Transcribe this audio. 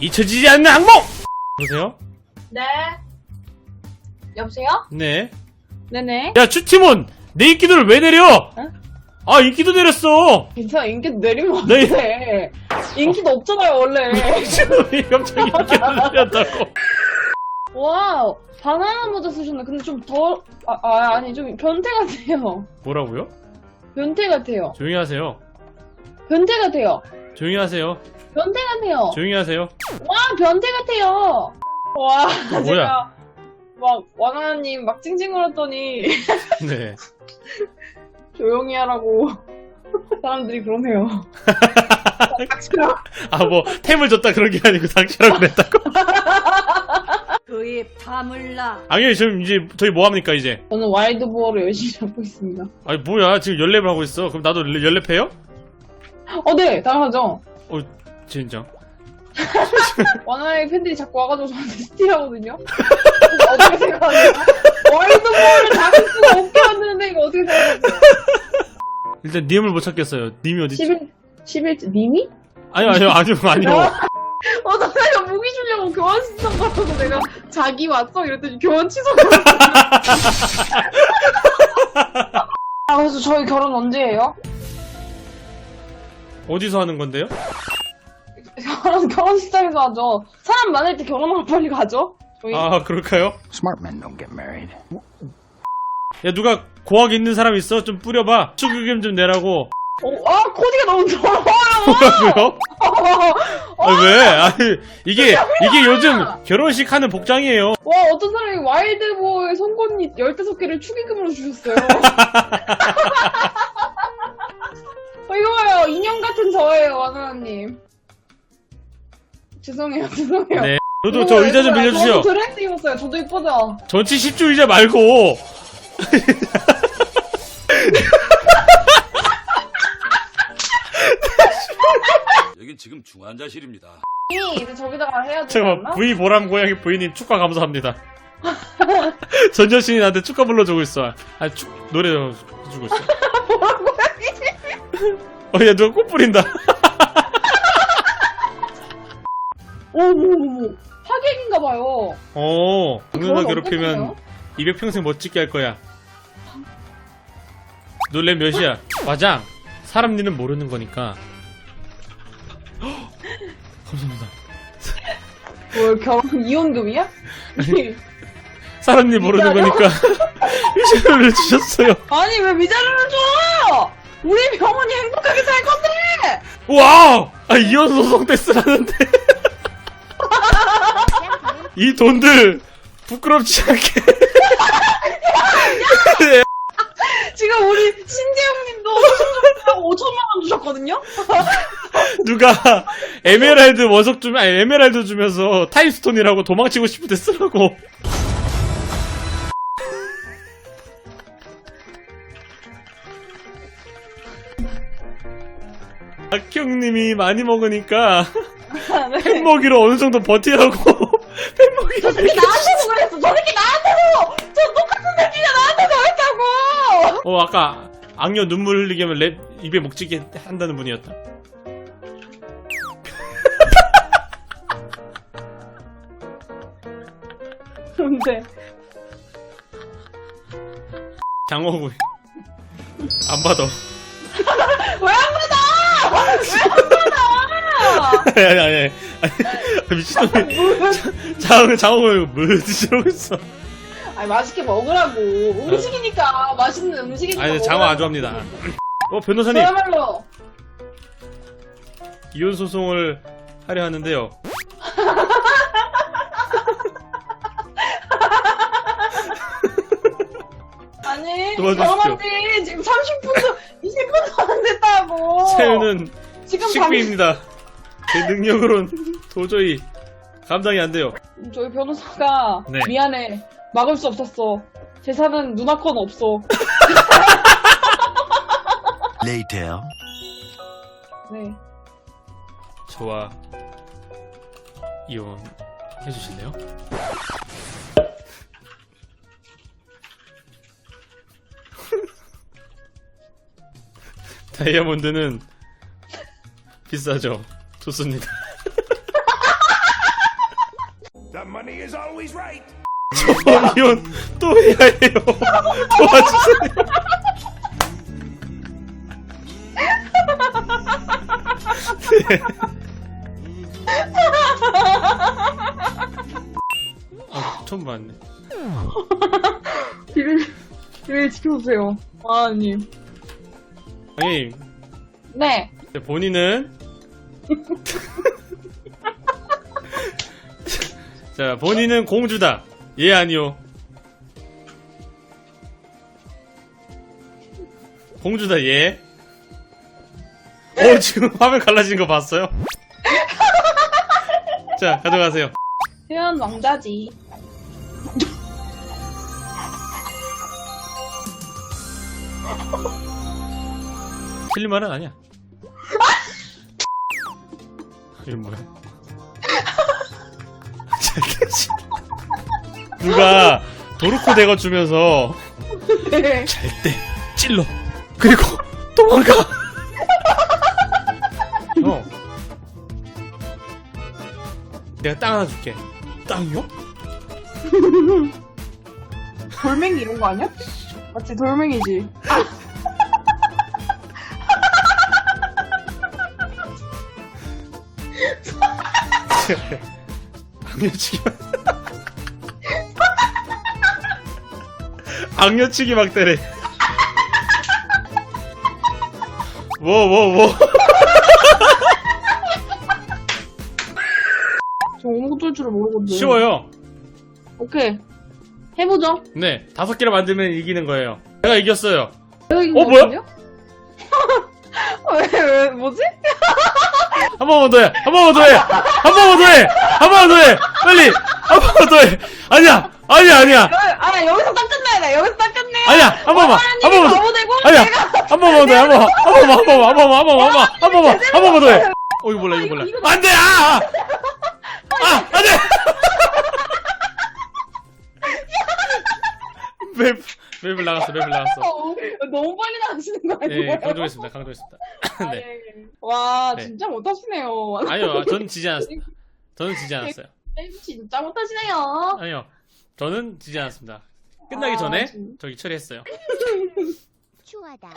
잊혀지지 않는 악몽! 보세요? 네. 여보세요? 네. 네네. 야, 추티몬! 내 인기도를 왜 내려? 아, 인기도 내렸어! 괜찮아, 인기 내리면 네. 어떡해. 인기도 없잖아요, 원래. 왜 갑자기 인기도 내렸다고. 와우, 바나나 모자 쓰셨네. 근데 좀 더, 아, 아, 아니, 좀 변태 같아요. 뭐라고요? 변태 같아요. 조용히 하세요. 변태 같아요. 조용히 하세요. 변태 같아요. 조용히 하세요. 와, 변태 같아요. 와, 뭐야? 제가 막 와나나님 막 찡찡거렸더니 네. 조용히 하라고 사람들이 그러네요. 닥치라. 아, 뭐, 템을 줬다 그런 게 아니고 당신이라고 그랬다고? 그의 파물라 아니, 지금 이제 저희 뭐 합니까, 이제? 저는 와일드보어를 열심히 잡고 있습니다. 아니, 뭐야. 지금 연랩을 하고 있어. 그럼 나도 연랩해요? 어, 네, 당연하죠. 어, 진짜. 와나의 팬들이 자꾸 와가지고 저한테 스틸하거든요. 그래서 어떻게 생각하세요? 와일드보어를 잡을 수가 없게 만드는데 이거 어떻게 생각하세요? 일단 님을 못 찾겠어요. 님이 어디 있지? 11, 11, 님이? 아니요, 아니요, 아니요, 아니요. 어, 나 내가 무기 주려고 교환 신청 받아서 내가 자기 왔어? 이랬더니 교환 취소했어. 아, 그래서 저희 결혼 언제 해요? 어디서 하는 건데요? 결혼, 결혼식장에서 하죠. 사람 많을 때 결혼하고 빨리 가죠? 저희. 아, 그럴까요? Smart men don't get married. 야, 누가 고학 있는 사람 있어? 좀 뿌려봐. 축의금 좀 내라고. 어, 아, 코디가 너무 더러워요! 뭐라고요? 아, 왜? 아니, 이게, 이게 요즘 결혼식 하는 복장이에요. 와, 어떤 사람이 와일드보의 송곳니 15개를 축의금으로 주셨어요. 저예요, 와나나님. 죄송해요, 죄송해요. 네. 저도 저 의자 좀 빌려주세요. 저도 드레스 입었어요. 저도 이쁘죠? 전치 10주 의자 말고. 여긴 지금 중환자실입니다. 이 이제 저기다가 해야 되지 잠깐만, 않나? V 보람 고양이 부인님 축하 감사합니다. 전 여신이 나한테 축하 불러주고 있어. 아, 축, 노래 해주고 있어. 어, 야, 누가 꽃 뿌린다. 오오오 하객인가 봐요. 어, 누나 결혼 괴롭히면 언제 해요? 200평생 멋지게 할 거야. 놀래 몇이야? 과장, 사람 니는 모르는 거니까. 헉, 감사합니다. 뭐 결혼 이혼금이야? 사람 니 모르는 미안해요. 거니까. 위자료를 주셨어요. 아니 왜 위자료를 줘? 우리 병원이 행복하게 살 건데. 와우! 아, 이혼 소송 때 쓰라는데. 이 돈들, 부끄럽지 않게. 지금 우리 신재영님도 5천만 원 주셨거든요. 누가 에메랄드 원석 주면, 아니, 에메랄드 주면서 타임스톤이라고 도망치고 싶을 때 쓰라고. 악형님이 많이 먹으니까 네. 팬먹이로 어느 정도 버티라고 팬먹이로 저 새끼 나한테도 그랬어. 저 새끼 나한테도 저 똑같은 새끼가 나한테도 했다고. 어 아까 악녀 눈물 흘리게 하면 랩 입에 목지게 한다는 분이었다 근데 장어구 안 받아 아니 아니 아니. 미친놈이. 장 장어구 뭐 드시라고 했어? 아니 맛있게 먹으라고. 음식이니까 맛있는 음식이니까. 아니 장어 안 좋아합니다. 어 변호사님. 저야말로. 이혼 소송을 하려 하는데요. 아니 도와주십시오. 결혼한지 지금 30분도 20분도 안 됐다고. 세윤은 지금 식비입니다 제 능력으로는 도저히 감당이 안 돼요 방... 저희 변호사가 네. 미안해 막을 수 없었어. 재산은 누나 건 없어. Later. 네. 저와 이혼 해주실래요? 다이아몬드는 비싸죠. 좋습니다. enemy is always right. 저기온 또 해야 해요. 도와주세요. 네. 아, 처음 봤네. 비밀, 비밀 지켜주세요. 아님. 아니, 네. 본인은 자, 본인은 공주다. 예, 아니요. 공주다, 예. 어, 지금 화면 갈라진 거 봤어요? 자, 가져가세요. 태연 왕자지. 틀린 말은 아니야. 이게 뭐야? 누가 도르코 대거 주면서 네. 잘 때 찔러 그리고 도망가 어 내가 땅 하나 줄게 땅이요? 돌멩이 이런 거 아니야? 맞지, 돌멩이지. 악녀치기 악녀치기 막 때래 뭐뭐뭐 저 아무것도 할 줄을 모르거든요. 쉬워요 오케이. 해보죠. 네 다섯 개를 만들면 이기는 거예요 내가 이겼어요 여기 어, 뭐야? 왜, 왜, 뭐지? 한 번만 더 해. 한 번만 더 해. 한 번만 더 해. 한 번만 더 해. 빨리. 한 번만 더 해. 아니야. 아니야, 아니야. 아, 여기서 딱 끝내야 돼. 여기서 딱 끝내. 아니야. 한 번만. 한 번만. 아니야. 한 번만 더 해. 한 번만. 한 번만. 한 번만. 한 번만. 한 번만. 한 번만. 한 번만 더 해. 어, 이거 몰라. 이거 몰라. 안 돼. 아! 아, 안 돼. 맵, 맵을 나갔어. 맵을 나갔어. 어, 너무 빨리 나가시는 거 아니에요? 네, 강조했습니다. 강조했습니다. 아, 네. 와, 네. 진짜 못하시네요. 아니요. 저는 지지 않았어요. 저는 지지 않았어요. 진짜 못하시네요. 아니요. 저는 지지 않았습니다. 끝나기 아, 전에 진- 저기 처리했어요. 추하다.